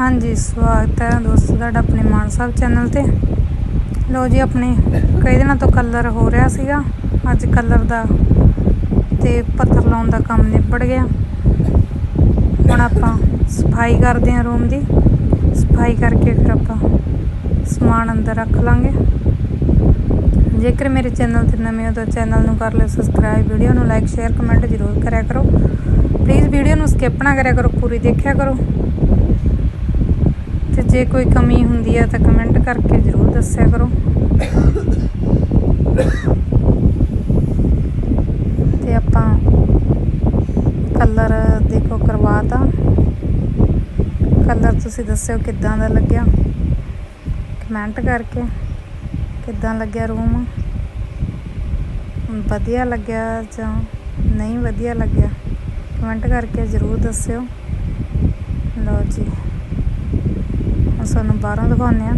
ਹਾਂਜੀ, ਸਵਾਗਤ ਹੈ ਦੋਸਤੋ ਤੁਹਾਡਾ ਆਪਣੇ ਮਾਨ ਸਾਹਿਬ ਚੈਨਲ ਤੇ। ਲੋ ਜੀ, ਆਪਣੇ ਕਈ ਦਿਨਾਂ ਤੋਂ ਕਲਰ ਹੋ ਰਿਹਾ ਸੀਗਾ। ਅੱਜ ਕਲਰ ਦਾ ਤੇ ਪੱਥਰ ਲਾਉਣ ਦਾ ਕੰਮ ਨਿਬੜ ਗਿਆ। ਹੁਣ ਆਪਾਂ ਸਫ਼ਾਈ ਕਰਦੇ ਹਾਂ ਰੂਮ ਦੀ। ਸਫ਼ਾਈ ਕਰਕੇ ਫਿਰ ਆਪਾਂ ਸਮਾਨ ਅੰਦਰ ਰੱਖ ਲਾਂਗੇ। ਜੇਕਰ ਮੇਰੇ ਚੈਨਲ ਤੇ ਨਵੇਂ ਹੋ ਤਾਂ ਚੈਨਲ ਨੂੰ ਕਰ ਲਿਓ ਸਬਸਕ੍ਰਾਈਬ, ਵੀਡੀਓ ਨੂੰ ਲਾਈਕ, ਸ਼ੇਅਰ, ਕਮੈਂਟ ਜ਼ਰੂਰ ਕਰਿਆ ਕਰੋ। ਪਲੀਜ਼ ਵੀਡੀਓ ਨੂੰ ਸਕਿਪ ਨਾ ਕਰਿਆ ਕਰੋ, ਪੂਰੀ ਦੇਖਿਆ ਕਰੋ। ਜੇ ਕੋਈ ਕਮੀ ਹੁੰਦੀ ਹੈ ਤਾਂ ਕਮੈਂਟ ਕਰਕੇ ਜ਼ਰੂਰ ਦੱਸਿਆ ਕਰੋ। ਤੇ ਆਪਾਂ ਕਲਰ ਦੇਖੋ ਕਰਵਾਤਾ। ਕਲਰ ਤੁਸੀਂ ਦੱਸਿਓ ਕਿੱਦਾਂ ਦਾ ਲੱਗਿਆ? ਕਮੈਂਟ ਕਰਕੇ ਕਿੱਦਾਂ ਲੱਗਿਆ ਰੂਮ? ਵਧੀਆ ਲੱਗਿਆ ਜਾਂ ਨਹੀਂ ਵਧੀਆ ਲੱਗਿਆ? ਕਮੈਂਟ ਕਰਕੇ ਜ਼ਰੂਰ ਦੱਸਿਓ। ਲਓ ਜੀ। ਹੁਣ ਸਾਨੂੰ ਬਾਹਰੋਂ ਦਿਖਾਉਂਦੇ ਆ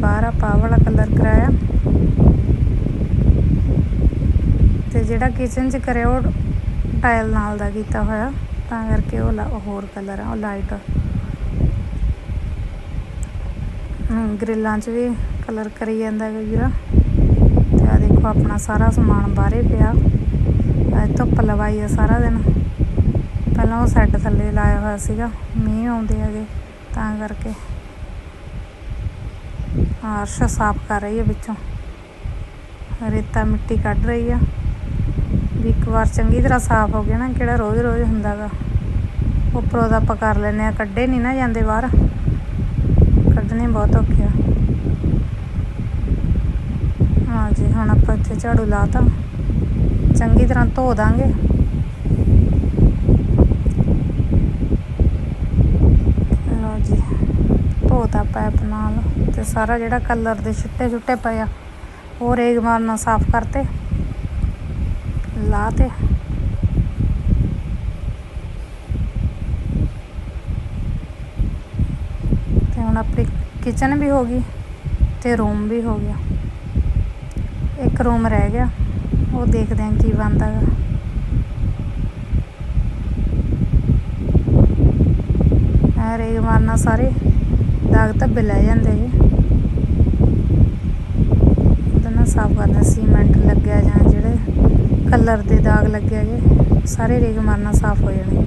ਬਾਹਰ ਆਪਾਂ ਵਾਲਾ ਕਲਰ ਕਰਾਇਆ। ਤੇ ਜਿਹੜਾ ਕਿਚਨ 'ਚ ਕਰਿਆ ਉਹ ਟਾਇਲ ਨਾਲ ਦਾ ਕੀਤਾ ਹੋਇਆ। ਤਾਂ ਕਰਕੇ ਉਹ ਹੋਰ ਕਲਰ ਆ, ਉਹ ਲਾਈਟ ਗ੍ਰਿਲਾਂ 'ਚ ਵੀ ਕਲਰ ਕਰੀ ਜਾਂਦਾ ਹੈ ਵੀਰਾ। ਤੇ ਆ ਦੇਖੋ ਆਪਣਾ ਸਾਰਾ ਸਮਾਨ ਬਾਹਰੇ ਪਿਆ। ਅੱਜ ਧੁੱਪ ਲਵਾਈ ਆ ਸਾਰਾ ਦਿਨ। ਪਹਿਲਾਂ ਉਹ ਸੈੱਟ ਥੱਲੇ ਲਾਇਆ ਹੋਇਆ ਸੀਗਾ, ਮੀਂਹ ਆਉਂਦੇ ਹੈਗੇ ਤਾਂ ਕਰਕੇ। ਅਰਸ਼ ਸਾਫ਼ ਕਰ ਰਹੀ ਹੈ ਵਿੱਚੋਂ। ਰੇਤਾ ਮਿੱਟੀ ਕੱਢ ਰਹੀ ਆ। ਵੀ ਇੱਕ ਵਾਰ ਚੰਗੀ ਤਰ੍ਹਾਂ ਸਾਫ਼ ਹੋ ਗਿਆ ਨਾ, ਕਿਹੜਾ ਰੋਜ਼ ਰੋਜ਼ ਹੁੰਦਾਗਾ। ਉੱਪਰੋਂ ਦਾ ਆਪਾਂ ਕਰ ਲੈਨੇ ਆ, ਕੱਢੇ ਨਹੀਂ ਨਾ ਜਾਂਦੇ ਬਾਹਰ। ਕੱਢਣੇ ਬਹੁਤ ਔਖੇ ਆ। ਹਾਂ ਜੀ ਹੁਣ ਆਪਾਂ ਇੱਥੇ ਝਾੜੂ ਲਾਤਾ ਚੰਗੀ ਤਰ੍ਹਾਂ ਧੋ ਦਾਂਗੇ ਲਓ ਜੀ ਧੋਤਾ ਪੈਪ ਨਾਲ ਤੇ ਸਾਰਾ ਜਿਹੜਾ ਕਲਰ ਦੇ ਛਿੱਟੇ ਛੁੱਟੇ ਪਏ ਆ, ਉਹ ਰੇਗ ਮਾਰਨਾ ਸਾਫ਼ ਕਰਤੇ, ਲਾਤੇ। ਤੇ ਹੁਣ ਆਪਣੀ ਕਿਚਨ ਵੀ ਹੋ ਗਈ ਤੇ ਰੂਮ ਵੀ ਹੋ ਗਿਆ। ਇੱਕ ਰੂਮ ਰਹਿ ਗਿਆ, ਉਹ ਦੇਖਦੇ ਹਾਂ ਕੀ ਬਣਦਾ ਗਾ। ਐ ਰੇਗ ਮਾਰਨਾ ਸਾਰੇ। ਦਾਗ ਧੱਬੇ ਲੈ ਜਾਂਦੇ ਜੀ ਉਹਦਾ ਨਾ ਸਾਫ਼ ਕਰਨਾ, ਸੀਮੈਂਟ ਲੱਗਿਆ ਜਾਂ ਜਿਹੜੇ ਕਲਰ ਦੇ ਦਾਗ ਲੱਗੇ ਹੈਗੇ, ਸਾਰੇ ਰੇਗ ਮਾਰਨਾ ਸਾਫ਼ ਹੋ ਜਾਣੇ।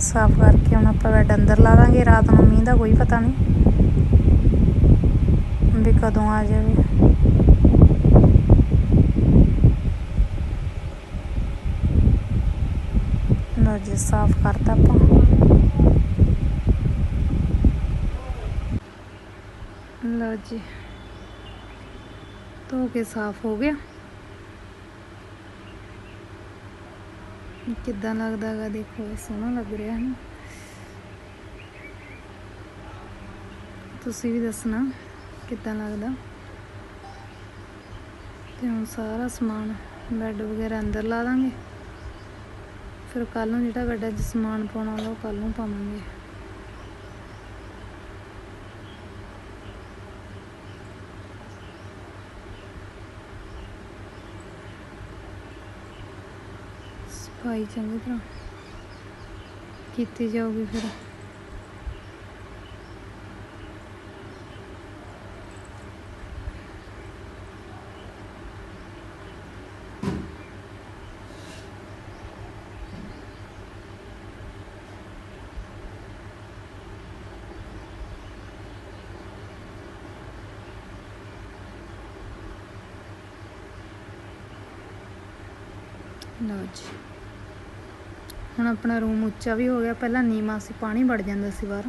ਸਾਫ਼ ਕਰਕੇ ਹੁਣ ਆਪਾਂ ਬੈੱਡ ਅੰਦਰ ਲਾ ਦਾਂਗੇ। ਰਾਤ ਨੂੰ ਮੀਂਹ ਦਾ ਕੋਈ ਪਤਾ ਨਹੀਂ। ਵੀ ਕਦੋਂ ਆ ਜਾਵੇ। ਲਓ ਸਾਫ਼ ਕਰਤਾ ਆਪਾਂ। ਲਓ ਜੀ, ਧੋ ਕੇ ਸਾਫ਼ ਹੋ ਗਿਆ। ਕਿੱਦਾਂ ਲੱਗਦਾ ਹੈਗਾ, ਦੇਖੋ ਸੋਹਣਾ ਲੱਗ ਰਿਹਾ ਹੈ ਤੁਸੀਂ ਵੀ ਦੱਸਣਾ ਕਿੱਦਾਂ ਲੱਗਦਾ। ਤੇ ਹੁਣ ਸਾਰਾ ਸਮਾਨ ਬੈੱਡ ਵਗੈਰਾ ਅੰਦਰ ਲਾ ਦਾਂਗੇ। ਫਿਰ ਕੱਲ ਨੂੰ ਜਿਹੜਾ ਵੱਡਾ 'ਚ ਸਮਾਨ ਪਾਉਣਾ ਉਹ ਕੱਲ ਨੂੰ ਪਾਵਾਂਗੇ। ਸਫ਼ਾਈ ਚੰਗੀ ਤਰ੍ਹਾਂ ਕੀਤੀ ਜਾਊਗੀ ਫਿਰ। ਲਓ ਜੀ। ਹੁਣ ਆਪਣਾ ਰੂਮ ਉੱਚਾ ਵੀ ਹੋ ਗਿਆ। ਪਹਿਲਾਂ ਨੀਵਾਂ ਸੀ, ਪਾਣੀ ਵੜ ਜਾਂਦਾ ਸੀ ਬਾਹਰ।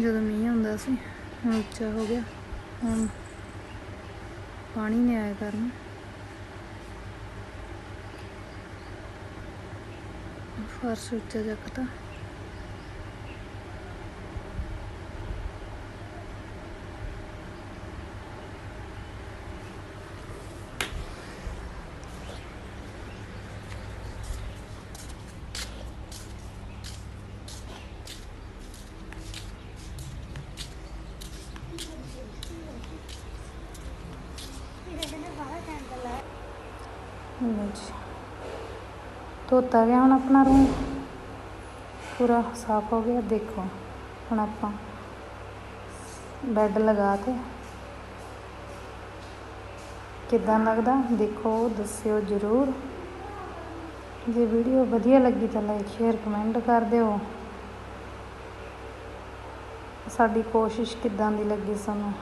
ਜਦੋਂ ਮੀਂਹ ਆਉਂਦਾ ਸੀ, ਹੁਣ ਉੱਚਾ ਹੋ ਗਿਆ। ਹੁਣ ਪਾਣੀ ਨਹੀਂ ਆਇਆ ਕਰਨ ਫਰਸ਼ ਉੱਚਾ ਚੱਕਤਾ ਲਓ ਜੀ ਧੋਤਾ ਗਿਆ ਹੁਣ ਆਪਣਾ ਰੂਮ ਪੂਰਾ ਸਾਫ਼ ਹੋ ਗਿਆ, ਦੇਖੋ ਹੁਣ ਆਪਾਂ ਬੈੱਡ ਲਗਾ ਤੇ ਕਿੱਦਾਂ ਲੱਗਦਾ, ਦੇਖੋ, ਦੱਸਿਓ ਜ਼ਰੂਰ। ਜੇ ਵੀਡੀਓ ਵਧੀਆ ਲੱਗੀ ਤਾਂ ਲਾਈਕ ਸ਼ੇਅਰ ਕਮੈਂਟ ਕਰ ਦਿਓ। ਸਾਡੀ ਕੋਸ਼ਿਸ਼ ਕਿੱਦਾਂ ਦੀ ਲੱਗੀ ਸਾਨੂੰ?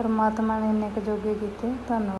ਪਰਮਾਤਮਾ ਨੇ ਇੰਨੇ ਕੁ ਜੋਗੇ ਕੀਤੇ ਧੰਨਵਾਦ।